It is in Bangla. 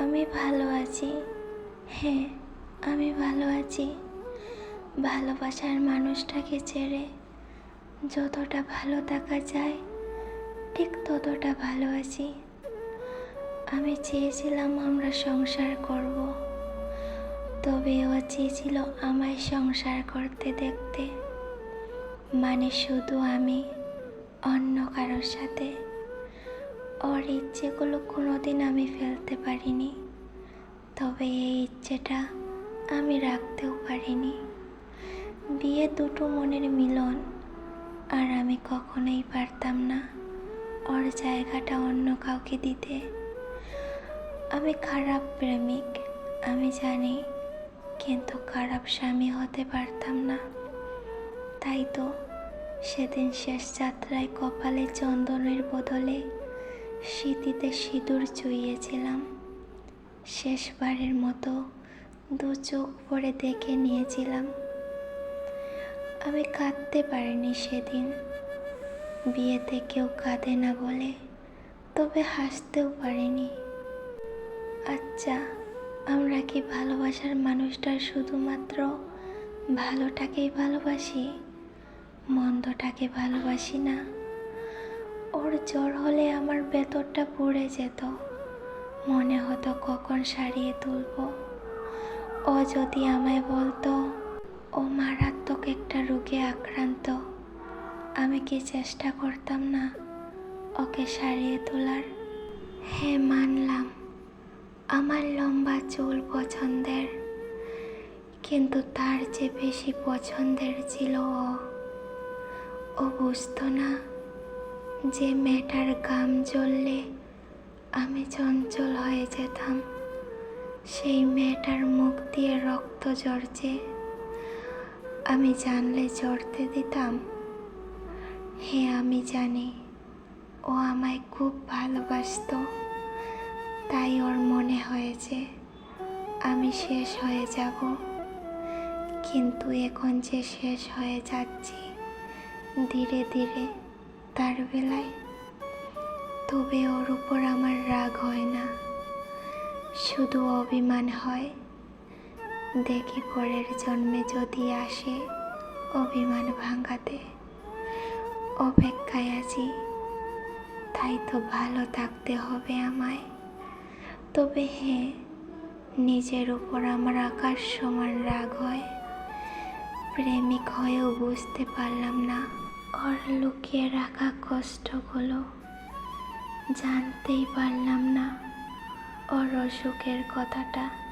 আমি ভালো আছি। হ্যাঁ আমি ভালো আছি। ভালোবাসার মানুষটাকে ছেড়ে যতটা ভালো থাকা যায়, ঠিক ততটা ভালো আছি। আমি চেয়েছিলাম আমরা সংসার করব। তবে ও চেয়েছিল আমায় সংসার করতে দেখতে। মানে শুধু আমি, অন্য কারোর সাথে ওর ইচ্ছেগুলো কোনোদিন আমি ফেলতে পারিনি। তবে এই ইচ্ছেটা আমি রাখতেও পারিনি। বিয়ে দুটো মনের মিলন, আর আমি কখনোই পারতাম না ওর জায়গাটা অন্য কাউকে দিতে। আমি খারাপ প্রেমিক, আমি জানি, কিন্তু খারাপ স্বামী হতে পারতাম না। তাই তো সেদিন শেষ যাত্রায় কপালে চন্দনের বদলে স্মৃতিতে সিঁদুর চুইয়েছিলাম। শেষবারের মতো দু চোখ পরে দেখে নিয়েছিলাম। আমি কাঁদতে পারিনি সেদিন। বিয়েতে কেউ কাঁদে না বলে, তবে হাসতেও পারিনি। আচ্ছা আমরা কি ভালোবাসার মানুষটার শুধুমাত্র ভালোটাকেই ভালোবাসি? মন্দটাকে ভালোবাসি না। ওর জ্বর হলে আমার ভেতরটা পড়ে যেত। মনে হতো কখন সারিয়ে তুলব। ও যদি আমায় বলতো, ও মারাত্মক একটা রোগে আক্রান্ত, আমি কি চেষ্টা করতাম না ওকে সারিয়ে তোলার? হ্যাঁ মানলাম, আমার লম্বা চুল পছন্দের, কিন্তু তার চেয়ে বেশি পছন্দের ছিল ও। ও বুঝতো না যে মেয়েটার গাম জ্বললে আমি চঞ্চল হয়ে যেতাম। সেই মেয়েটার মুখ দিয়ে রক্ত ঝরছে। আমি জানলে ঝরতে দিতাম। হে আমি জানি, ও আমায় খুব ভালোবাসতো। তাই ওর মনে হয়েছে, আমি শেষ হয়ে যাব। কিন্তু এখন যে শেষ হয়ে যাচ্ছি, ধীরে ধীরে তার বেলায়। তবে ওর উপর আমার রাগ হয় না। শুধু অভিমান হয়। দেখি পরের জন্মে যদি আসে অভিমান ভাঙাতে। অপেক্ষায় আছি। তাই তো ভালো থাকতে হবে আমায়। তবে হ্যাঁ নিজের উপর আমার আকাশ সমান রাগ হয়। প্রেমিক হয়েও বুঝতে পারলাম না। ওর লুকিয়ে রাখা কষ্টগুলো জানতেই পারলাম না। ওর অসুখের কথাটা।